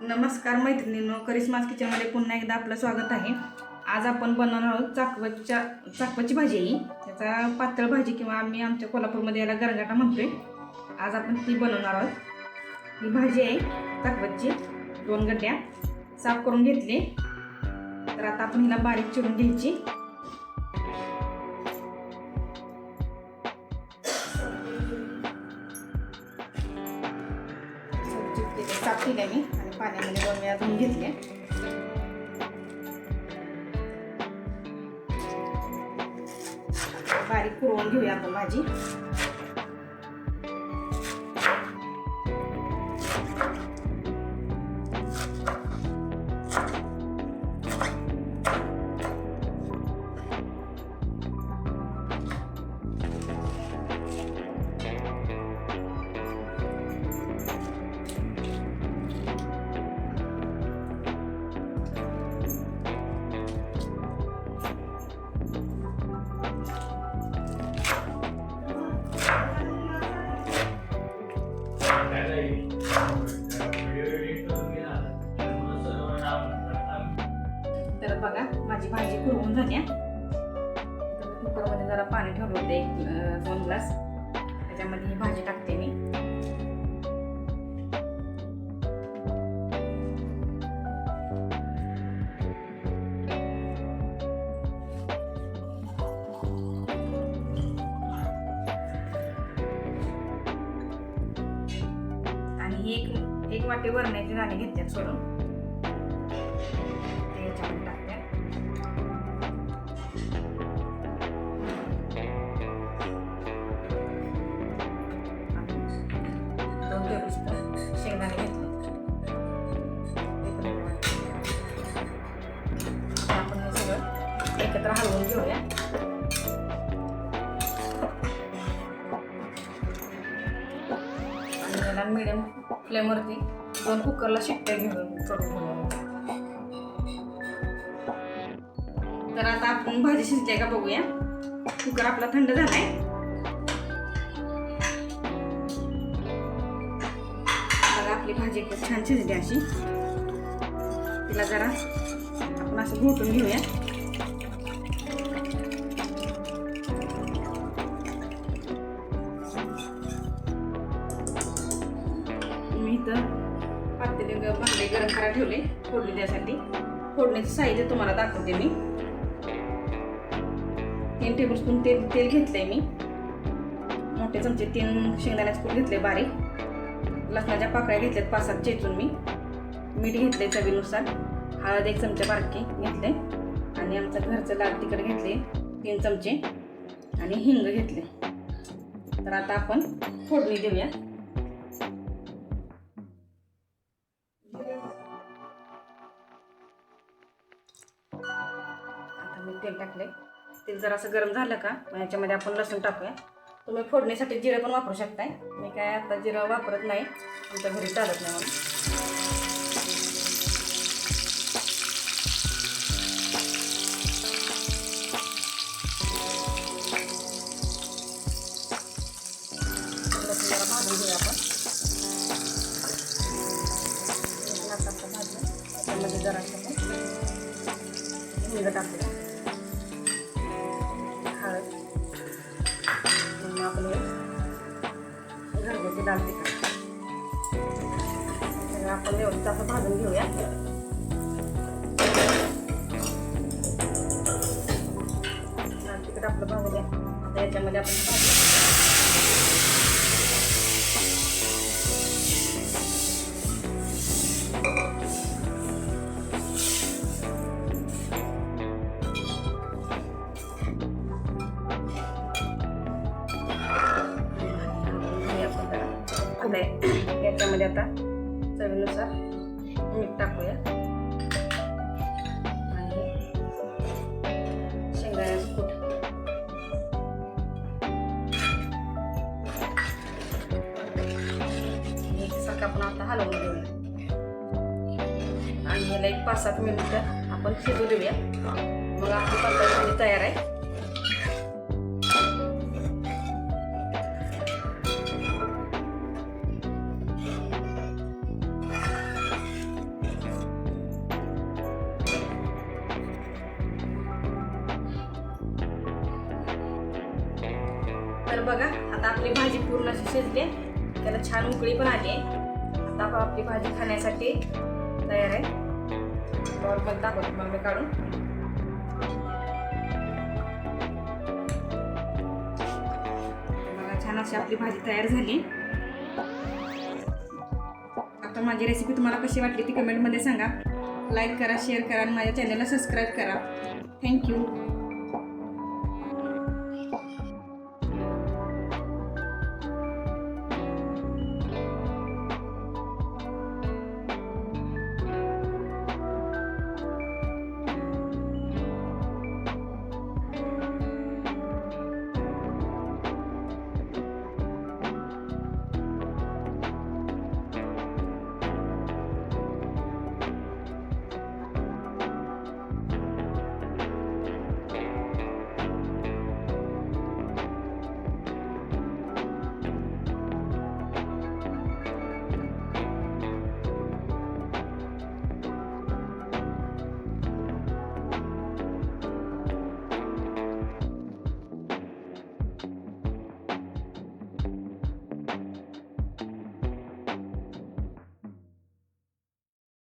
नमस्कार मैत्रिणींनो करिश्मास किचनमध्ये पुन्हा एकदा आपलं स्वागत आहे. आज आपण बनवणार आहोत चाकवतच्या चाकवतची भाजी. आहे त्याचा पातळ भाजी किंवा आम्ही आमच्या कोल्हापूरमध्ये याला गरगाटा म्हणतोय. आज आपण ती बनवणार आहोत. ही भाजी आहे चाकवतची. दोन गड्ड्या साफ करून घेतले. तर आता आपण हिला बारीक चिरून घ्यायची. साफ आहे मी. पाण्यामध्ये दोन वेळा धुवून घेतले. बारीक पुरवून घेऊया आपण भाजी. तर बघा माझी भाजी पुरवून झाल्या कुकरमध्ये जरा पाणी ठेवलं होतं एक दोन ग्लास. त्याच्यामध्ये ही भाजी टाकते मी. एक एक वाटी वरण्याची दाणे घेतल्यात सोडून ते याच्यामध्ये टाकते दोन टेबलस्पून शेंगदाणे घेतले ते पण एक वाटी. आता आपण हे सगळं एकत्र हलवून घेऊया आणि याला मिडियम फ्लेमवरती दोन कुकरला शिट्ट्या घेऊन करून घेऊया तर आता आपण भाजी शिजली का बघूया. कुकर आपला थंड झालाय. बघा आपली भाजी एकदम छान शिजली अशी. तिला जरा आपण असं घोटून घेऊया. इथं पातेले भांडे गरम करा ठेवले फोडणी द्यासाठी फोडण्याचं साहित्य तुम्हाला दाखवते मी. तीन टेबलस्पून तेल तेल घेतलंय मी. मोठे चमचे तीन शेंगदाण्याचे कूट घेतले बारीक. लसणाच्या पाकळ्या घेतल्यात पाच सात चेचून मी. मीठ घेतले चवीनुसार. हळद एक चमचे बारकी घेतले आणि आमचं घरचं लाल तिखट घेतले तीन चमचे. आणि हिंग घेतले तर आता आपण फोडणी देऊया. आता मी तेल टाकले तेल जर असं गरम झालं का मग याच्यामध्ये आपण लसूण टाकूया. तुम्ही फोडणीसाठी जिरं पण वापरू शकताय. मी काय आता जिरं वापरत नाही आमच्या घरी चालत नाही म्हणून. जरा घेऊया आपण. भाजलं जरा हिंग टाकूया. डाल दाल तिखट आपण व्यवस्थित असं भाजून घेऊया. दाल तिखट आपलं भाजूया आता याच्यामध्ये आपण याच्यामध्ये आता. चवीनुसार मीठ टाकूया. आणि शेंगदाण्याचं कूट. आपण आता हलवून घेऊया. आणि याला एक पाच सात मिनिटं आपण शिजू देऊया. मग आपली पातळ तयार आहे. तर बघा आता आपली भाजी पूर्ण अशी शिजली त्याला छान उकळी पण आली आहे. आता आपली भाजी खाण्यासाठी तयार आहे. नॉर्मल दाखवतो मग मी काढून. बघा छान अशी आपली भाजी तयार झाली. आता माझी रेसिपी तुम्हाला कशी वाटली ती कमेंटमध्ये सांगा. लाईक करा शेअर करा आणि माझ्या चॅनलला सबस्क्राईब करा. थँक्यू